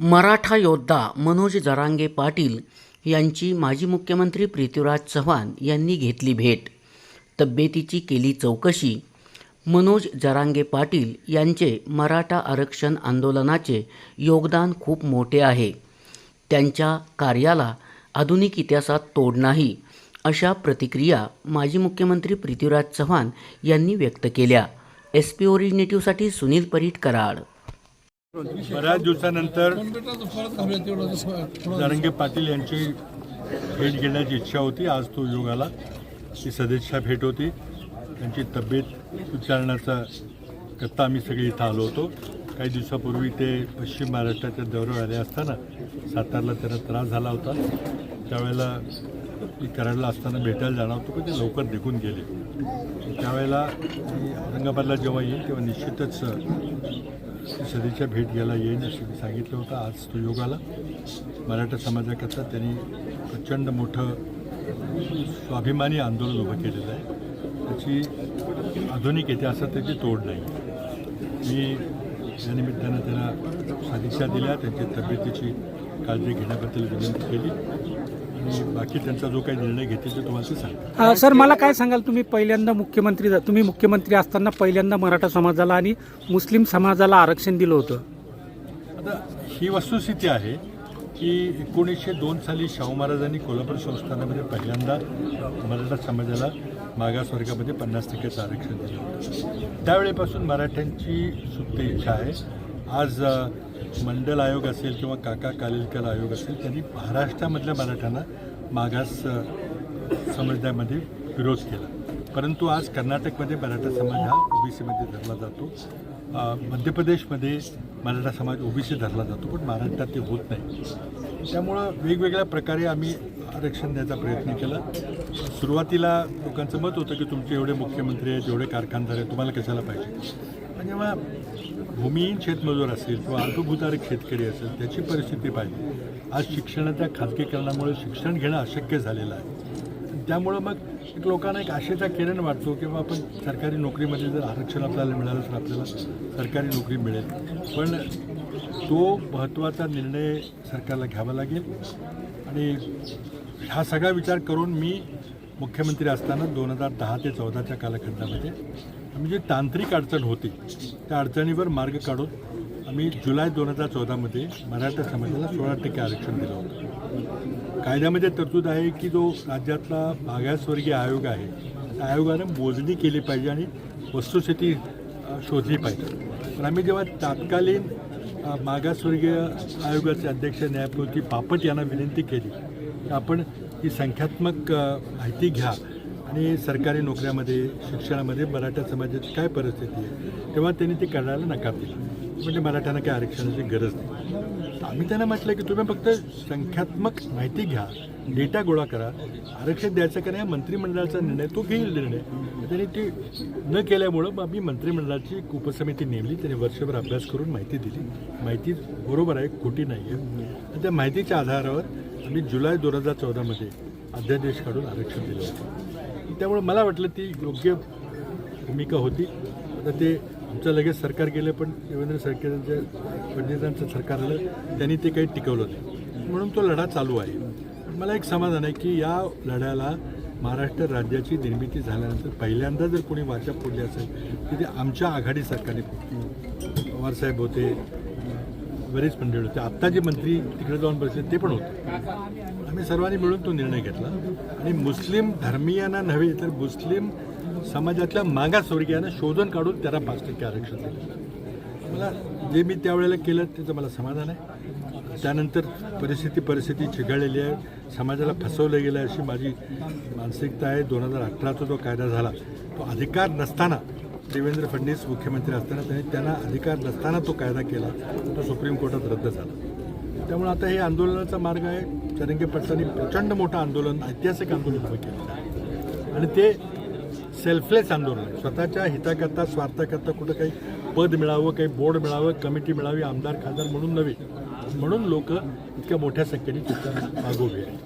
मराठा योद्धा मनोज जरांगे पाटील यांची माजी मुख्यमंत्री पृथ्वीराज चव्हाण यांनी घेतली भेट. तब्येतीची केली चौकशी. मनोज जरांगे पाटील यांचे मराठा आरक्षण आंदोलनाचे योगदान खूप मोठे आहे. त्यांच्या कार्याला आधुनिक इतिहासात तोड नाही अशा प्रतिक्रिया माजी मुख्यमंत्री पृथ्वीराज चव्हाण यांनी व्यक्त केल्या. एस पी ओरिजिनेटिव्हसाठी सुनील परीट कराड. बऱ्याच दिवसानंतर जरंगे पाटील यांची भेट घेण्याची इच्छा होती आज तो योग आला. ती सदिच्छा भेट होती. त्यांची तब्येत विचारण्याचा करता आम्ही सगळे इथं आलो होतो. काही दिवसापूर्वी ते पश्चिम महाराष्ट्राच्या दौऱ्यावर आले असताना सातारला त्यांना त्रास झाला होता. त्यावेळेला मी कराडला असताना भेटायला जाणार होतो पण ते लवकर निघून गेले. त्यावेळेला मी औरंगाबादला जेव्हा येईल तेव्हा निश्चितच सदीच्या भेट घ्यायला येईन असं मी सांगितलं होतं. आज तो योग आला मराठा समाजाकरता त्यांनी प्रचंड मोठं स्वाभिमानी आंदोलन उभं केलेलं आहे. त्याची आधुनिक इतिहासात त्याची तोड नाही. मी या निमित्तानं त्यांना सदिच्छा दिल्या. त्यांच्या तब्येतीची काळजी घेण्याबद्दल विनंती केली. बाकी त्यांचा जो काही निर्णय घेतील ते तुम्हाला ते सांगतो अ, सर मला काय सांगाल तुम्ही? पहिल्यांदा मुख्यमंत्री तुम्ही मुख्यमंत्री असताना पहिल्यांदा मराठा समाजाला आणि मुस्लिम समाजाला आरक्षण दिलं होतं. आता ही वस्तुस्थिती आहे की एकोणीसशे दोन साली शाहू महाराजांनी कोल्हापूर संस्थानामध्ये पहिल्यांदा मराठा समाजाला मागासवर्गामध्ये पन्नास टक्क्याचं आरक्षण दिलं होतं. त्यावेळेपासून मराठ्यांची सुप्त इच्छा आहे. आज मंडल आयोग असेल किंवा काका कालिलकर आयोग असेल त्यांनी महाराष्ट्रामधल्या मराठ्यांना मागास अ, समुदायामध्ये विरोध केला. परंतु आज कर्नाटकमध्ये मराठा समाज हा ओबीसीमध्ये धरला जातो. मध्य प्रदेशमध्ये मराठा समाज ओबीसी धरला जातो पण महाराष्ट्रात ते होत नाही. त्यामुळं वेगवेगळ्या प्रकारे आम्ही आरक्षण द्यायचा प्रयत्न केला. सुरुवातीला लोकांचं मत होतं की तुमचे एवढे मुख्यमंत्री आहेत एवढे कारखानदार आहेत तुम्हाला कशाला पाहिजे? जेव्हा भूमिहीन शेतमजूर असेल किंवा अल्पभूधारक शेतकरी असेल त्याची परिस्थिती पाहिजे. आज शिक्षणाच्या खाजगीकरणामुळे शिक्षण घेणं अशक्य झालेलं आहे. त्यामुळं मग एक लोकांना एक आशेचा किरण वाटतो किंवा आपण सरकारी नोकरीमध्ये जर आरक्षण आपल्याला मिळालं तर आपल्याला सरकारी नोकरी मिळेल. पण तो महत्त्वाचा निर्णय सरकारला घ्यावा लागेल. आणि हा सगळा विचार करून मी मुख्यमंत्री असताना दोन हजार दहा ते चौदाच्या कालखंडामध्ये आम्ही जी तांत्रिक अडचण होती त्या अडचणीवर मार्ग काढून आम्ही जुलै दोन हजार चौदामध्ये मराठा समाजाला सोळा टक्के आरक्षण दिलं होतं. कायद्यामध्ये तरतूद आहे की जो राज्यातला मागासवर्गीय आयोग आहे त्या आयोगानं मोजणी केली पाहिजे आणि वस्तुस्थिती शोधली पाहिजे. पण आम्ही जेव्हा तात्कालीन मागासवर्गीय आयोगाचे अध्यक्ष न्यायमूर्ती बापट यांना विनंती केली की आपण ही संख्यात्मक माहिती घ्या. आणि सरकारी नोकऱ्यामध्ये शिक्षणामध्ये मराठा समाजाची काय परिस्थिती आहे तेव्हा त्यांनी ते करायला नकार दिला. म्हणजे मराठ्यांना काय आरक्षणाची गरज नाही. आम्ही त्यांना म्हटलं की तुम्ही फक्त संख्यात्मक माहिती घ्या डेटा गोळा करा आरक्षण द्यायचं का नाही मंत्रिमंडळाचा निर्णय तो घेईल निर्णय. त्यांनी ते न केल्यामुळं मग आम्ही मंत्रिमंडळाची एक उपसमिती नेमली त्यांनी वर्षभर अभ्यास करून माहिती दिली. माहिती बरोबर आहे खोटी नाही आहे. त्या माहितीच्या आधारावर आम्ही जुलै दोन हजार चौदामध्ये अध्यादेश काढून आरक्षण दिलं होतं. त्यामुळे मला वाटलं ती योग्य भूमिका होती. आता ते आमचं लगेच सरकार गेलं पण देवेंद्र सरकारच्या फडणवीसांचं सरकार आलं त्यांनी ते काही टिकवलं नाही. म्हणून तो लढा चालू आहे. मला एक समाधान आहे की या लढ्याला महाराष्ट्र राज्याची निर्मिती झाल्यानंतर पहिल्यांदा जर कोणी वाचा फोडली असेल तर ते आमच्या आघाडी सरकारने फोडली. पवारसाहेब होते बरेच मंडळी होते. आत्ता जे मंत्री तिकडे जाऊन बसले ते पण होते. आम्ही सर्वांनी मिळून तो निर्णय घेतला. आणि मुस्लिम धर्मीयांना नव्हे तर मुस्लिम समाजातल्या मागासवर्गीयांना शोधून काढून त्याला पाच टक्के आरक्षण दिलं. मला जे मी त्यावेळेला केलं त्याचं मला समाधान आहे. त्यानंतर परिस्थिती परिस्थिती चिघळलेली आहे. समाजाला फसवलं गेलं आहे अशी माझी मानसिकता आहे. दोन हजार अठराचा जो कायदा झाला तो अधिकार नसताना देवेंद्र फडणवीस मुख्यमंत्री असताना त्यांनी त्यांना अधिकार नसताना तो कायदा केला. तो सुप्रीम कोर्टात रद्द झाला. त्यामुळे आता हे आंदोलनाचा मार्ग आहे. चरंगे पटलांनी प्रचंड मोठं आंदोलन ऐतिहासिक आंदोलन उभं केलेलं आहे आणि ते सेल्फलेस आंदोलन आहे. स्वतःच्या हिताकरता स्वार्थाकरता कुठं काही पद मिळावं काही बोर्ड मिळावं कमिटी मिळावी आमदार खासदार म्हणून नव्हे म्हणून लोक इतक्या मोठ्या संख्येने चित्र मागोवे आहे